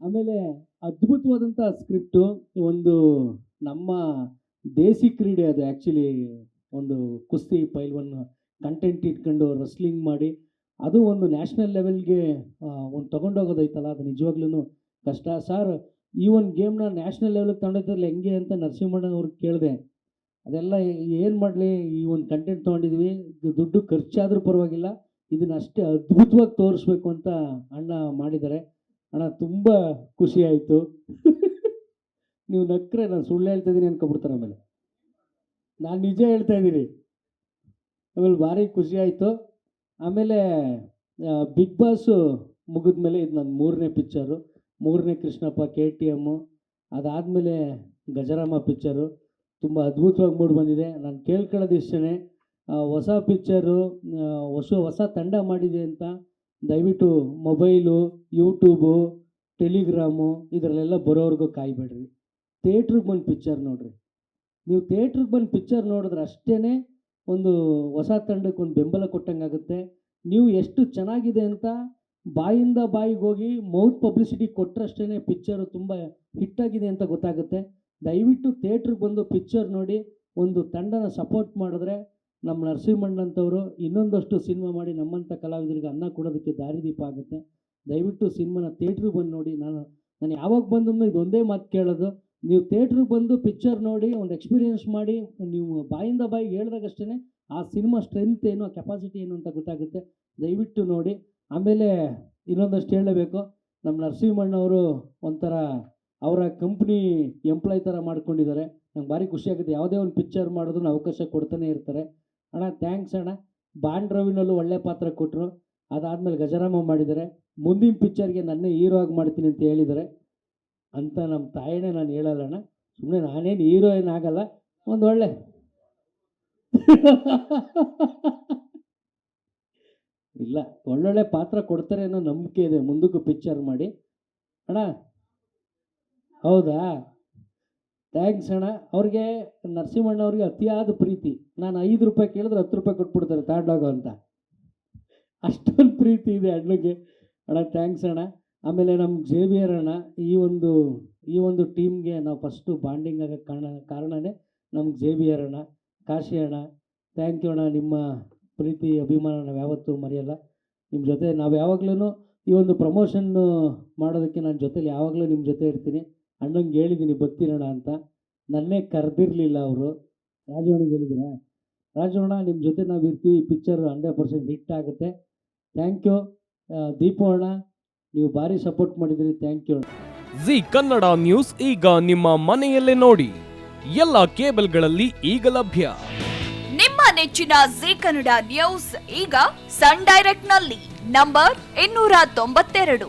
ಆಮೇಲೆ ಅದ್ಭುತವಾದಂಥ ಸ್ಕ್ರಿಪ್ಟು ಒಂದು ನಮ್ಮ ದೇಸಿ ಕ್ರೀಡೆ ಅದು ಆ್ಯಕ್ಚುಲಿ ಒಂದು ಕುಸ್ತಿ ಪೈಲ್ವನ್ ಕಂಟೆಂಟ್ ಇಟ್ಕೊಂಡು ರಸ್ಲಿಂಗ್ ಮಾಡಿ, ಅದು ಒಂದು ನ್ಯಾಷನಲ್ ಲೆವೆಲ್ಗೆ ಒಂದು ತೊಗೊಂಡೋಗೋದೈತಲ್ಲ, ಅದು ನಿಜವಾಗ್ಲೂ ಕಷ್ಟ. ಸರ್ ಈ ಒಂದು ಗೇಮ್ನ ನ್ಯಾಷನಲ್ ಲೆವೆಲ್ಗೆ ತಗೊಂಡೋದ್ರಲ್ಲ ಹೆಂಗೆ ಅಂತ ನರಸಿಂಹಣ್ಣ ಅವ್ರಿಗೆ ಕೇಳಿದೆ. ಅದೆಲ್ಲ ಏನು ಮಾಡಲಿ, ಈ ಒಂದು ಕಂಟೆಂಟ್ ತೊಗೊಂಡಿದ್ವಿ, ದುಡ್ಡು ಖರ್ಚಾದರೂ ಪರವಾಗಿಲ್ಲ, ಇದನ್ನ ಅಷ್ಟೇ ಅದ್ಭುತವಾಗಿ ತೋರಿಸ್ಬೇಕು ಅಂತ ಅಣ್ಣ ಮಾಡಿದ್ದಾರೆ. ಅಣ್ಣ, ತುಂಬ ಖುಷಿ ಆಯಿತು. ನೀವು ನಕ್ಕರೆ ನಾನು ಸುಳ್ಳು ಹೇಳ್ತಾ ಇದ್ದೀನಿ ಅನ್ಕೊಬಿಡ್ತಾರೆ ಆಮೇಲೆ. ನಾನು ನಿಜ ಹೇಳ್ತಾ ಇದ್ದೀನಿ. ಆಮೇಲೆ ಭಾರಿ ಖುಷಿ ಆಯಿತು. ಆಮೇಲೆ ಬಿಗ್ ಬಾಸು ಮುಗಿದ್ಮೇಲೆ ಇದು ನನ್ನ ಮೂರನೇ ಪಿಕ್ಚರು. ಮೂರನೇ ಕೃಷ್ಣಪ್ಪ, ಕೆ ಟಿ ಎಮ್ಮು ಅದಾದಮೇಲೆ ಗಜರಾಮ ಪಿಕ್ಚರು. ತುಂಬ ಅದ್ಭುತವಾಗಿ ಮೂಡಿ ಬಂದಿದೆ. ನಾನು ಕೇಳ್ಕೊಳ್ಳೋದು ಇಷ್ಟೇ ಹೊಸ ಪಿಕ್ಚರು ಹೊಸ ಹೊಸ ತಂಡ ಮಾಡಿದೆ ಅಂತ ದಯವಿಟ್ಟು ಮೊಬೈಲು, ಯೂಟ್ಯೂಬು, ಟೆಲಿಗ್ರಾಮು ಇದರಲ್ಲೆಲ್ಲ ಬರೋವರೆಗೂ ಕಾಯಬೇಡ್ರಿ. ಥಿಯೇಟ್ರಿಗೆ ಬಂದು ಪಿಕ್ಚರ್ ನೋಡಿರಿ. ನೀವು ಥಿಯೇಟ್ರಿಗೆ ಬಂದು ಪಿಕ್ಚರ್ ನೋಡಿದ್ರೆ ಅಷ್ಟೇ ಒಂದು ಹೊಸ ತಂಡಕ್ಕೆ ಒಂದು ಬೆಂಬಲ ಕೊಟ್ಟಂಗಾಗುತ್ತೆ. ನೀವು ಎಷ್ಟು ಚೆನ್ನಾಗಿದೆ ಅಂತ ಬಾಯಿಂದ ಬಾಯಿಗೆ ಹೋಗಿ ಮೌತ್ ಪಬ್ಲಿಸಿಟಿ ಕೊಟ್ಟರಷ್ಟೇ ಪಿಕ್ಚರು ತುಂಬ ಹಿಟ್ಟಾಗಿದೆ ಅಂತ ಗೊತ್ತಾಗುತ್ತೆ. ದಯವಿಟ್ಟು ಥಿಯೇಟ್ರಿಗೆ ಬಂದು ಪಿಕ್ಚರ್ ನೋಡಿ, ಒಂದು ತಂಡನ ಸಪೋರ್ಟ್ ಮಾಡಿದ್ರೆ ನಮ್ಮ ನರಸಿಂಹಣ್ಣಂಥವರು ಇನ್ನೊಂದಷ್ಟು ಸಿನಿಮಾ ಮಾಡಿ ನಮ್ಮಂಥ ಕಲಾವಿದರಿಗೆ ಅನ್ನ ಕೊಡೋದಕ್ಕೆ ದಾರಿದೀಪ ಆಗುತ್ತೆ. ದಯವಿಟ್ಟು ಸಿನಿಮಾನ ಥಿಯೇಟ್ರಿಗೆ ಬಂದು ನೋಡಿ. ನಾನು ನಾನು ಯಾವಾಗ ಬಂದು ಇದೊಂದೇ ಮಾತು ಕೇಳೋದು. ನೀವು ಥಿಯೇಟ್ರಿಗೆ ಬಂದು ಪಿಕ್ಚರ್ ನೋಡಿ, ಒಂದು ಎಕ್ಸ್ಪೀರಿಯೆನ್ಸ್ ಮಾಡಿ, ನೀವು ಬಾಯಿಂದ ಬಾಯಿಗೆ ಹೇಳಿದಾಗಷ್ಟೇ ಆ ಸಿನಿಮಾ ಸ್ಟ್ರೆಂತ್ ಏನು ಕೆಪಾಸಿಟಿ ಏನು ಅಂತ ಗೊತ್ತಾಗುತ್ತೆ. ದಯವಿಟ್ಟು ನೋಡಿ. ಆಮೇಲೆ ಇನ್ನೊಂದಷ್ಟು ಹೇಳಬೇಕು. ನಮ್ಮ ನರಸಿಂಹಣ್ಣವರು ಒಂಥರ ಅವರ ಕಂಪ್ನಿ ಎಂಪ್ಲಾಯ್ ಥರ ಮಾಡ್ಕೊಂಡಿದ್ದಾರೆ. ನಂಗೆ ಭಾರಿ ಖುಷಿಯಾಗುತ್ತೆ ಯಾವುದೇ ಒಂದು ಪಿಕ್ಚರ್ ಮಾಡಿದ್ರು ಅವಕಾಶ ಕೊಡ್ತಾನೆ ಇರ್ತಾರೆ. ಅಣ್ಣ ಥ್ಯಾಂಕ್ಸ್ ಅಣ್ಣ. ಬಾಂಡ್ ರವಿನಲ್ಲೂ ಒಳ್ಳೆ ಪಾತ್ರ ಕೊಟ್ಟರು ಅದಾದಮೇಲೆ ಗಜರಾಮ ಮಾಡಿದ್ದಾರೆ. ಮುಂದಿನ ಪಿಕ್ಚರ್ಗೆ ನನ್ನ ಹೀರೋ ಆಗಿ ಮಾಡ್ತೀನಿ ಅಂತ ಹೇಳಿದ್ದಾರೆ. ಅಂತ ನಮ್ಮ ತಾಯಿನೇ ನಾನು ಹೇಳಲ್ಲ ಅಣ್ಣ. ಸುಮ್ಮನೆ ನಾನೇನು ಹೀರೋ ಆಗಲ್ಲ, ಒಂದು ಒಳ್ಳೆ. ಇಲ್ಲ, ಒಳ್ಳೊಳ್ಳೆ ಪಾತ್ರ ಕೊಡ್ತಾರೆ ಅನ್ನೋ ನಂಬಿಕೆ ಇದೆ. ಮುಂದಕ್ಕೂ ಪಿಕ್ಚರ್ ಮಾಡಿ. ಅಣ್ಣ, ಹೌದಾ? ಥ್ಯಾಂಕ್ಸ್ ಅಣ್ಣ. ಅವ್ರಿಗೆ ನರಸಿಂಹಣ್ಣ ಅವ್ರಿಗೆ ಅತಿಯಾದ ಪ್ರೀತಿ. ನಾನು ಐದು ರೂಪಾಯಿ ಕೇಳಿದ್ರೆ ಹತ್ತು ರೂಪಾಯಿ ಕೊಟ್ಬಿಡ್ತಾರೆ ತಗೊಂಡೋಗೋ ಅಂತ. ಅಷ್ಟೊಂದು ಪ್ರೀತಿ ಇದೆ ಅಣ್ಣಗೆ. ಅಣ್ಣ ಥ್ಯಾಂಕ್ಸ್ ಅಣ್ಣ. ಆಮೇಲೆ ನಮ್ಮ ಜೇವಿಯರ್ ಅಣ್ಣ, ಈ ಒಂದು ಈ ಒಂದು ಟೀಮ್ಗೆ ನಾವು ಫಸ್ಟು ಬಾಂಡಿಂಗ್ ಆಗೋಕ್ಕೆ ಕಾರಣ, ಕಾರಣನೇ ನಮ್ಮ ಜೇವಿಯರ್ ಅಣ್ಣ. ಕಾಶಿ ಅಣ್ಣ ಥ್ಯಾಂಕ್ ಯು ಅಣ್ಣ. ನಿಮ್ಮ ಪ್ರೀತಿ, ಅಭಿಮಾನ ನಾವು ಯಾವತ್ತೂ ಮರೆಯಲ್ಲ. ನಿಮ್ಮ ಜೊತೆ ನಾವು ಯಾವಾಗಲೂ ಈ ಒಂದು ಪ್ರಮೋಷನ್ನು ಮಾಡೋದಕ್ಕೆ ನಾನು ಜೊತೇಲಿ ಯಾವಾಗಲೂ ನಿಮ್ಮ ಜೊತೆ ಇರ್ತೀನಿ. ಅಣ್ಣಂಗೆ ಹೇಳಿದ್ದೀನಿ ಬರ್ತೀರಣ ಅಂತ. ನನ್ನೇ ಕರೆದಿರಲಿಲ್ಲ ಅವರು. ರಾಜವಣ್ಣಗೆ ಹೇಳಿದ್ದೀರಾ ರಾಜವಣ್ಣ ನಿಮ್ಮ ಜೊತೆ ನಾವು ಇರ್ತೀವಿ ಪಿಕ್ಚರ್ ಹಂಡ್ರೆಡ್ ಪರ್ಸೆಂಟ್ ಹಿಟ್ ಆಗುತ್ತೆ. ಥ್ಯಾಂಕ್ ಯು ದೀಪು ಅಣ್ಣ ನೀವು ಭಾರಿ ಸಪೋರ್ಟ್ ಮಾಡಿದ್ರಿ. Thank you Zee Kannada news ಈಗ ನಿಮ್ಮ ಮನೆಯಲ್ಲೇ ನೋಡಿ. ಎಲ್ಲ ಕೇಬಲ್ಗಳಲ್ಲಿ ಈಗ ಲಭ್ಯ. ನಿಮ್ಮ ನೆಚ್ಚಿನ ಜಿ ಕನ್ನಡ ನ್ಯೂಸ್ ಈಗ ಸನ್ ಡೈರೆಕ್ಟ್ನಲ್ಲಿ ನಂಬರ್ ಇನ್ನೂರ ತೊಂಬತ್ತೆರಡು.